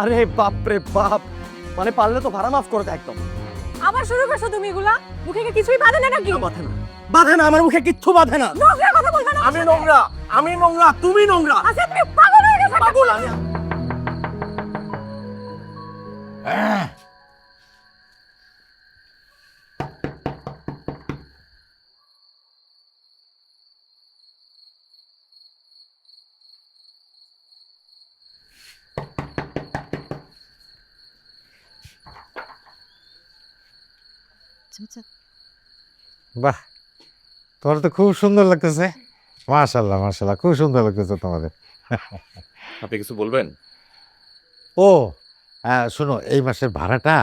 আরে বাপ রে বাপ। মানে পারলে তো ভাড়া মাফ করে দেয় একদম। আবার শুরু করছ তুমি এগুলা? মুখে কি কিছুই বাঁধে না নাকি? বাধে না। বাধে না আমার মুখে কিচ্ছু বাধে না। নোংরা কথা বলবে না। আমি নোংরা আমি নোংরা তুমি নোংরা। আচ্ছা তুমি পাগল হয়ে গেছো। পাগল আমি বাহ তোমার তো খুব সুন্দর লাগতেছে। মাশাল্লাহ মাশাল্লাহ খুব সুন্দর লাগতেছে তোমাদের। আপনি কিছু বলবেন? ও হ্যাঁ শোনো এই মাসের ভাড়াটা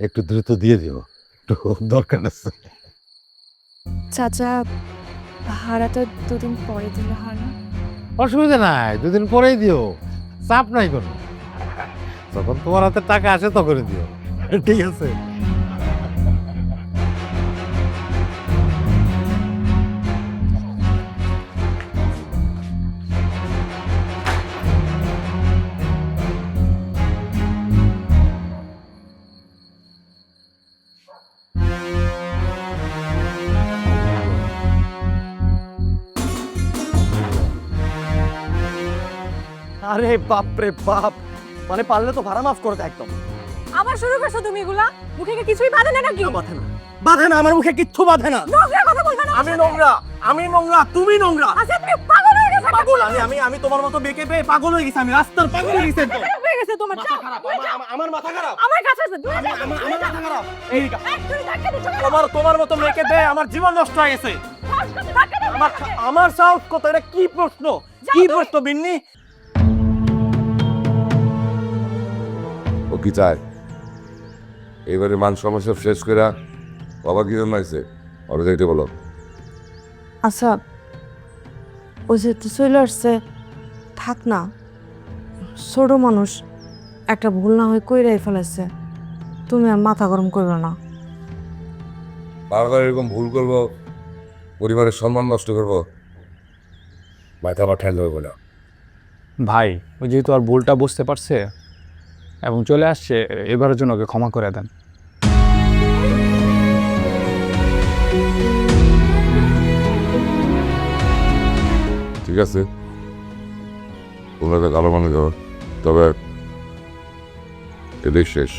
একটু দ্রুত দিয়ে দিও একটু দরকার আছে। চাচা ভাড়াটা দুদিন পরে দিলে হয় না? অসুবিধা নাই দুদিন পরেই দিও চাপ নাই কোনো। যখন তোমার হাতে টাকা আসে তখনই দিও। ঠিক আছে। আরে বাপ রে বাপ। মানে পারলে তো ভাড়া মাফ করে দে একদম। আবার শুরু করছ তুমি এগুলা? মুখে কি কিছুই বাঁধে না নাকি? বাধে না। বাধে না আমার মুখে কিচ্ছু বাধে না। নোংরা কথা বলবে না। আমি নোংরা আমি নোংরা তুমি নোংরা। আচ্ছা তুমি পাগল হয়ে গেছো। পাগল আমি আমি আমি তোমার মতো বেঁকে পেয়ে পাগল হয়ে গেছি আমি রাস্তার পাগল হয়ে গেছি। খারাপ হয়ে গেছে তোমার মাথা খারাপ আমার- মাথা খারাপ। আমার কাছে আছে তুমি আমি- আমার। মাথা খারাপ। এই? তোমার তোমার মতো মেয়েকে পেয়ে আমার জীবন নষ্ট হয়ে গেছে। আমার সাহস কত? এটা কি প্রশ্ন? কি প্রশ্ন বিন্নি? চায়? এবারে মান সমস্যা শেষ করে বাবা কি জন্য আইছে? ওরা যাইতে বলো। আচ্ছা ও যেহেতু চলে আসছে থাক না ছোট মানুষ একটা ভুল না হয়ে কইরাই ফেলেছে তুমি আর মাথা গরম করবে না। বারবার এরকম ভুল করব পরিবারের সম্মান নষ্ট করব মাথা হইব না। ভাই ও যেহেতু আর ভুলটা বুঝতে পারছে এবং চলে আসছে, এবারের জন্য ওকে ক্ষমা করে দেন। ঠিক আছে। তো ভালো মানুষ। তবে এদের শেষ।